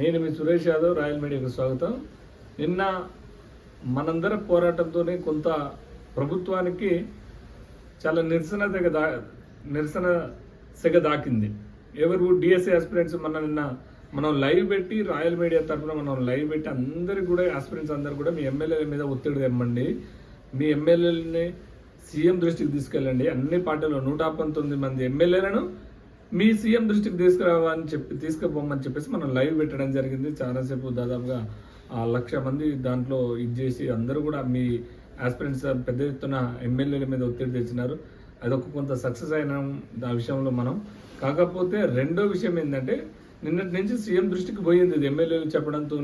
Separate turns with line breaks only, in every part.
నేను మీ సురేష్ యాదవ్ రాయల్ మీడియాకు స్వాగతం. నిన్న మనందరి పోరాటంతోనే కొంత ప్రభుత్వానికి చాలా నిరసన తెగ దా నిరసన సెగ దాకింది. ఎవరు డిఎస్ఏ ఆస్పిరెంట్స్ మన నిన్న మనం లైవ్ పెట్టి రాయల్ మీడియా తరఫున మనం లైవ్ పెట్టి అందరికి కూడా ఆస్పిరెంట్స్ అందరు కూడా మీ ఎమ్మెల్యేల మీద ఒత్తిడి తెమ్మండి. మీ ఎమ్మెల్యేలని సీఎం దృష్టికి తీసుకెళ్ళండి. అన్ని పార్టీలు నూట పంతొమ్మిది మంది ఎమ్మెల్యేలను మీ సీఎం దృష్టికి తీసుకురావని చెప్పి తీసుకుపోమని చెప్పేసి మనం లైవ్ పెట్టడం జరిగింది. చాలాసేపు దాదాపుగా ఆ లక్ష మంది దాంట్లో ఇది చేసి అందరూ కూడా మీ ఆస్పిరెంట్స్ పెద్ద ఎత్తున ఎమ్మెల్యేల మీద ఒత్తిడి తెచ్చినారు. అదొక కొంత సక్సెస్ అయిన ఆ విషయంలో మనం. కాకపోతే రెండో విషయం ఏంటంటే నిన్నటి నుంచి సీఎం దృష్టికి పోయింది ఇది ఎమ్మెల్యేలు చెప్పడంతో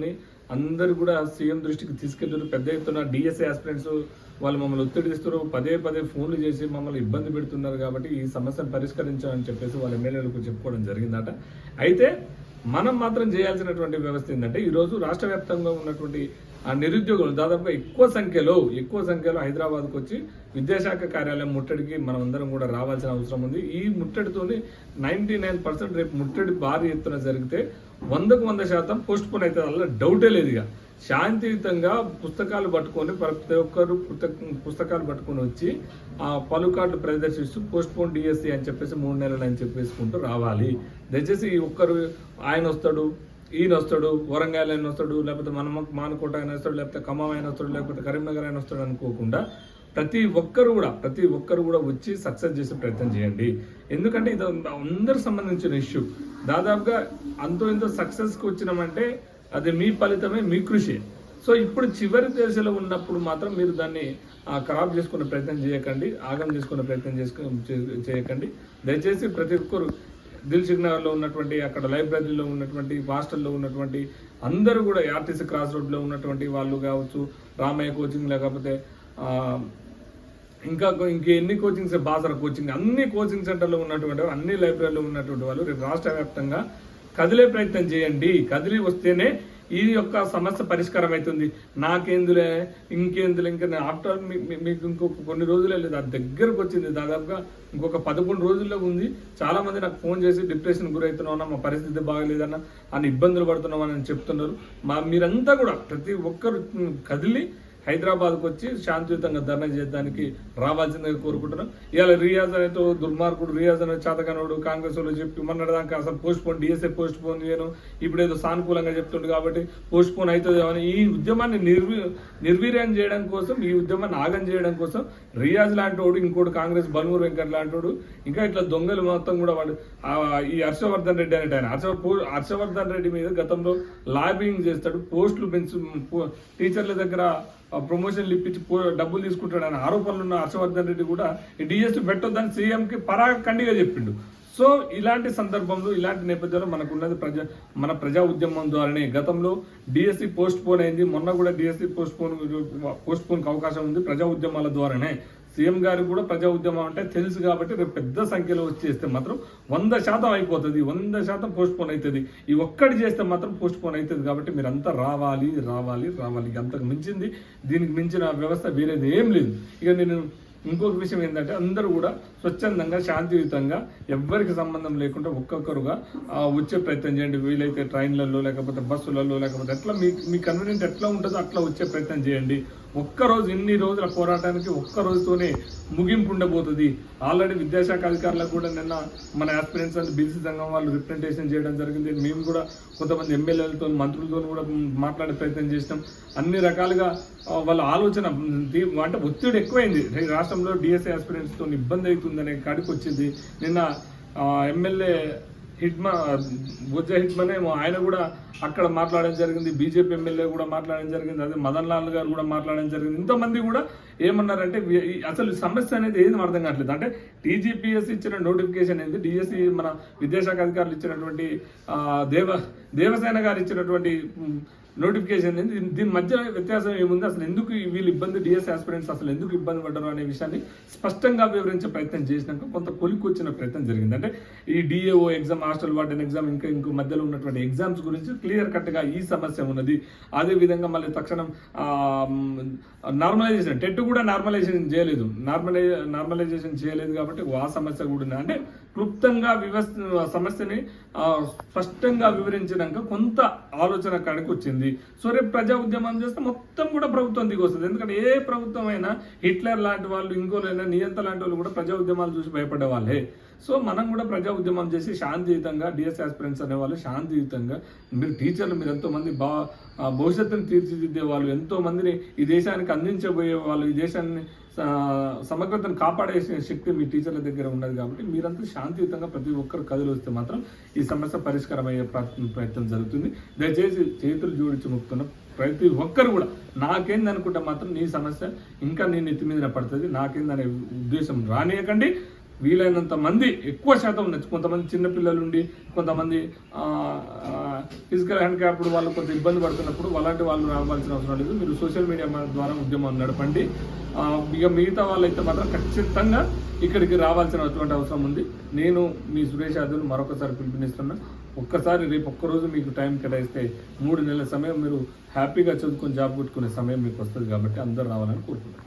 అందరు కూడా సీఎం దృష్టికి తీసుకెళ్ళారు పెద్ద ఎత్తున డిఎస్ఏ ఆస్పిరెంట్స్ వాళ్ళు మమ్మల్ని ఒత్తిడి ఇస్తారు పదే పదే ఫోన్లు చేసి మమ్మల్ని ఇబ్బంది పెడుతున్నారు కాబట్టి ఈ సమస్యను పరిష్కరించామని చెప్పేసి వాళ్ళ ఎమ్మెల్యేలకు చెప్పుకోవడం జరిగిందట. అయితే మనం మాత్రం చేయాల్సినటువంటి వ్యవస్థ ఏంటంటే ఈరోజు రాష్ట్ర వ్యాప్తంగా ఉన్నటువంటి ఆ నిరుద్యోగులు దాదాపుగా ఎక్కువ సంఖ్యలో ఎక్కువ సంఖ్యలో హైదరాబాద్కు వచ్చి విద్యాశాఖ కార్యాలయం ముట్టడికి మనం అందరం కూడా రావాల్సిన అవసరం ఉంది. ఈ ముట్టడితోని నైంటీ నైన్ పర్సెంట్ రేపు ముట్టడి భారీ ఎత్తున జరిగితే వందకు వంద శాతం పోస్ట్ పోన్ అయితే అలా డౌటే లేదు ఇక. శాంతియుతంగా పుస్తకాలు పట్టుకొని ప్రతి ఒక్కరు పుస్తకాలు పట్టుకొని వచ్చి ఆ పలు కార్డులు ప్రదర్శిస్తూ పోస్ట్ పోన్ డిఎస్సి అని చెప్పేసి మూడు నెలలు అని చెప్పేసుకుంటూ రావాలి. దయచేసి ఈ ఒక్కరు ఆయన వస్తాడు ఈయన వస్తాడు వరంగల్ ఆయన వస్తాడు లేకపోతే మనమ మానకోట ఆయన వస్తాడు లేకపోతే ఖమ్మం ఆయన వస్తాడు లేకపోతే కరీంనగర్ ఆయన వస్తాడు అనుకోకుండా ప్రతి ఒక్కరు కూడా ప్రతి ఒక్కరు కూడా వచ్చి సక్సెస్ చేసే ప్రయత్నం చేయండి. ఎందుకంటే ఇది అందరికి సంబంధించిన ఇష్యూ. దాదాపుగా అంతో ఇంతో సక్సెస్కి వచ్చినామంటే అది మీ ఫలితమే మీ కృషి. సో ఇప్పుడు చివరి దశలో ఉన్నప్పుడు మాత్రం మీరు దాన్ని క్రాప్ ఖరాబ్ చేసుకునే ప్రయత్నం చేయకండి ఆగం చేసుకునే ప్రయత్నం చేసుకు చేయకండి. దయచేసి ప్రతి ఒక్కరు దిల్సుఖ్ నగర్లో ఉన్నటువంటి అక్కడ లైబ్రరీలో ఉన్నటువంటి హాస్టల్లో ఉన్నటువంటి అందరూ కూడా ఆర్టీసీ క్రాస్ రోడ్లో ఉన్నటువంటి వాళ్ళు కావచ్చు రామయ్య కోచింగ్ లేకపోతే ఇంకా ఇంకెన్ని ఎన్ని కోచింగ్స్ బాసర కోచింగ్ అన్ని కోచింగ్ సెంటర్లో ఉన్నటువంటి అన్ని లైబ్రరీలో ఉన్నటువంటి వాళ్ళు రేపు రాష్ట్ర వ్యాప్తంగా కదిలే ప్రయత్నం చేయండి. కదిలి వస్తేనే ఈ యొక్క సమస్య పరిష్కారం అవుతుంది. నాకేందులే ఇంకేందులే ఇంకా ఆఫ్టర్ మీకు ఇంకొక కొన్ని రోజులే లేదు. అది దగ్గరకు వచ్చింది. దాదాపుగా ఇంకొక పదకొండు రోజుల్లో ఉంది. చాలా మంది నాకు ఫోన్ చేసి డిప్రెషన్ గురవుతున్నామన్నా మా పరిస్థితి బాగలేదన్నా అని ఇబ్బందులు పడుతున్నామని చెప్తున్నారు. మా మీరంతా కూడా ప్రతి ఒక్కరు కదిలి హైదరాబాద్కు వచ్చి శాంతియుతంగా ధర్నా చేయడానికి రావాల్సిందిగా కోరుకుంటున్నాం. ఇవాళ రియాజ్ అనేది దుర్మార్గుడు రియాజ్ అనే చేతకనోడు కాంగ్రెస్ వాళ్ళు చెప్పి మొన్నటిదాకా అసలు postpone D S A postpone చేయను. ఇప్పుడు ఏదో సానుకూలంగా చెప్తుండు కాబట్టి పోస్ట్ పోన్ అవుతుంది అని ఈ ఉద్యమాన్ని నిర్వీ నిర్వీర్యం చేయడం కోసం ఈ ఉద్యమాన్ని ఆగం చేయడం కోసం రియాజ్ లాంటి వాడు ఇంకోటి కాంగ్రెస్ బల్మూరు వెంకట్ లాంటి వాడు ఇంకా ఇట్లా దొంగలు మొత్తం కూడా వాడు ఆ, ఈ హర్షవర్ధన్ రెడ్డి అనేట ఆయన. హర్ష పో- హర్షవర్ధన్ రెడ్డి మీద గతంలో లాబింగ్ చేస్తాడు. పోస్టులు పెంచు పో- టీచర్ల దగ్గర ప్రమోషన్లు ఇప్పించి డబ్బులు తీసుకుంటాడు అనే ఆరోపణలు ఉన్న హర్షవర్ధన్ రెడ్డి కూడా ఈ డిఎస్పీ పెట్టొద్దని సీఎంకి పరాఖండిగా చెప్పిండు. సో ఇలాంటి సందర్భంలో ఇలాంటి నేపథ్యంలో మనకు ఉన్నది ప్రజా మన ప్రజా ఉద్యమం ద్వారానే గతంలో డిఎస్సి పోస్ట్ పోన్ అయింది. మొన్న కూడా డిఎస్సి పోస్ట్ పోన్ పోస్ట్ పోన్కి అవకాశం ఉంది. ప్రజా ఉద్యమాల ద్వారానే. సీఎం గారికి కూడా ప్రజా ఉద్యమం అంటే తెలుసు కాబట్టి రేపు పెద్ద సంఖ్యలో వచ్చేస్తే మాత్రం వంద శాతం అయిపోతుంది వంద శాతం పోస్ట్ పోన్ అవుతుంది ఈ ఒక్కటి చేస్తే మాత్రం పోస్ట్ పోన్ అవుతుంది కాబట్టి మీరంతా రావాలి రావాలి రావాలి. ఇక అంతకు మించింది దీనికి మించిన వ్యవస్థ వేరేది ఏం లేదు. ఇక నేను ఇంకొక విషయం ఏంటంటే అందరూ కూడా స్వచ్ఛందంగా శాంతియుతంగా ఎవ్వరికి సంబంధం లేకుండా ఒక్కొక్కరుగా వచ్చే ప్రయత్నం చేయండి. వీలైతే ట్రైన్లలో లేకపోతే బస్సులలో లేకపోతే ఎట్లా మీ మీ కన్వీనియంట్ ఎట్లా ఉంటుందో అట్లా వచ్చే ప్రయత్నం చేయండి. ఒక్కరోజు ఇన్ని రోజుల పోరాటానికి ఒక్క రోజుతోనే ముగింపు ఉండబోతుంది. ఆల్రెడీ విద్యాశాఖ అధికారులకు కూడా నిన్న మన ఆస్పిరెంట్స్ అండ్ బీసీ సంఘం వాళ్ళు రిప్రజెంటేషన్ చేయడం జరిగింది. మేము కూడా కొంతమంది ఎమ్మెల్యేలతో మంత్రులతో కూడా మాట్లాడే ప్రయత్నం చేసినాం. అన్ని రకాలుగా వాళ్ళ ఆలోచన అంటే ఒత్తిడి ఎక్కువైంది. రాష్ట్రంలో డిఎస్ఏ ఆస్పిరెంట్స్తో ఇబ్బంది అవుతుందనే కాడికి వచ్చింది నిన్న ఎమ్మెల్యే హిట్మా బుజ్జ హిట్మనే ఆయన కూడా అక్కడ మాట్లాడడం జరిగింది బీజేపీ ఎమ్మెల్యే కూడా మాట్లాడడం జరిగింది అదే మదన్ లాల్ గారు కూడా మాట్లాడడం జరిగింది. ఇంతమంది కూడా ఏమన్నారంటే అసలు సమస్య అనేది ఏది అర్థం కావట్లేదు. అంటే టీజీపీఎస్ ఇచ్చిన నోటిఫికేషన్ ఏంది? డిఎస్సి మన విదేశాఖ అధికారులు ఇచ్చినటువంటి దేవ దేవసేన గారు ఇచ్చినటువంటి నోటిఫికేషన్ ఏంది? దీని- మధ్య వ్యత్యాసం ఏముంది? అసలు ఎందుకు వీళ్ళు ఇబ్బంది డిఎస్ ఆస్పిరెంట్స్ అసలు ఎందుకు ఇబ్బంది పడ్డారు అనే విషయాన్ని స్పష్టంగా వివరించే ప్రయత్నం చేసినాక కొంత కొలికి వచ్చిన ప్రయత్నం జరిగింది. అంటే ఈ DAO exam hostel warden exam ఇంకా ఇంకో మధ్యలో ఉన్నటువంటి ఎగ్జామ్స్ గురించి క్లియర్ కట్గా ఈ సమస్య ఉన్నది. అదే విధంగా మళ్ళీ తక్షణం నార్మలైజేషన్ టెట్ కూడా నార్మలైజేషన్ చేయలేదు. నార్మలై నార్మలైజేషన్ చేయలేదు కాబట్టి ఆ సమస్య కూడా ఉంది? అంటే క్లుప్తంగా వ్యవస్థ సమస్యని స్పష్టంగా వివరించినాక కొంత ఆలోచన కాడికి వచ్చింది. సో రేపు ప్రజా ఉద్యమం చేస్తే మొత్తం కూడా ప్రభుత్వం దిగి వస్తుంది. ఎందుకంటే ఏ ప్రభుత్వం అయినా హిట్లర్ లాంటి వాళ్ళు ఇంకోలైనా నియంత లాంటి వాళ్ళు కూడా ప్రజా ఉద్యమాలు చూసి భయపడే వాళ్ళే. సో మనం కూడా ప్రజా ఉద్యమం చేసి శాంతియుతంగా డిఎస్ ఆస్పిరెంట్స్ అనే వాళ్ళు శాంతియుతంగా మీరు టీచర్లు మీరు ఎంతోమంది బా భవిష్యత్తును తీర్చిదిద్దే వాళ్ళు ఎంతోమందిని ఈ దేశానికి అందించబోయే వాళ్ళు ఈ దేశాన్ని సమగ్రతను కాపాడే శక్తి మీ టీచర్ల దగ్గర ఉన్నది కాబట్టి మీరంతా శాంతియుతంగా ప్రతి ఒక్కరు కదులు వస్తే మాత్రం ఈ సమస్య పరిష్కారం అయ్యే ప్రయత్నం జరుగుతుంది. దయచేసి చేతులు జోడించి మొక్కుతున్న ప్రతి ఒక్కరు కూడా నాకేంది అనుకుంటే మాత్రం నీ సమస్య ఇంకా నేను నెత్తి మీద పడుతుంది. నాకేందనే ఉద్దేశం రానియకండి. వీలైనంత మంది ఎక్కువ శాతం ఉండొచ్చు కొంతమంది చిన్నపిల్లలు ఉండి కొంతమంది ఫిజికల్ హ్యాండిక్యాప్డ్ వాళ్ళు కొంత ఇబ్బంది పడుతున్నప్పుడు అలాంటి వాళ్ళు రావాల్సిన అవసరం లేదు. మీరు సోషల్ మీడియా ద్వారా ఉద్యమం నడపండి. ఇక మిగతా వాళ్ళైతే మాత్రం ఖచ్చితంగా ఇక్కడికి రావాల్సినటువంటి అవసరం ఉంది. నేను మీ సురేష్ యాదవ్ మరొకసారి పిలుపునిస్తున్నా. ఒక్కసారి రేపు ఒక్కరోజు మీకు టైం కేటాయిస్తే మూడు నెలల సమయం మీరు హ్యాపీగా చదువుకొని జాబ్ కొట్టుకునే సమయం మీకు వస్తుంది కాబట్టి అందరూ రావాలని కోరుకుంటున్నాను.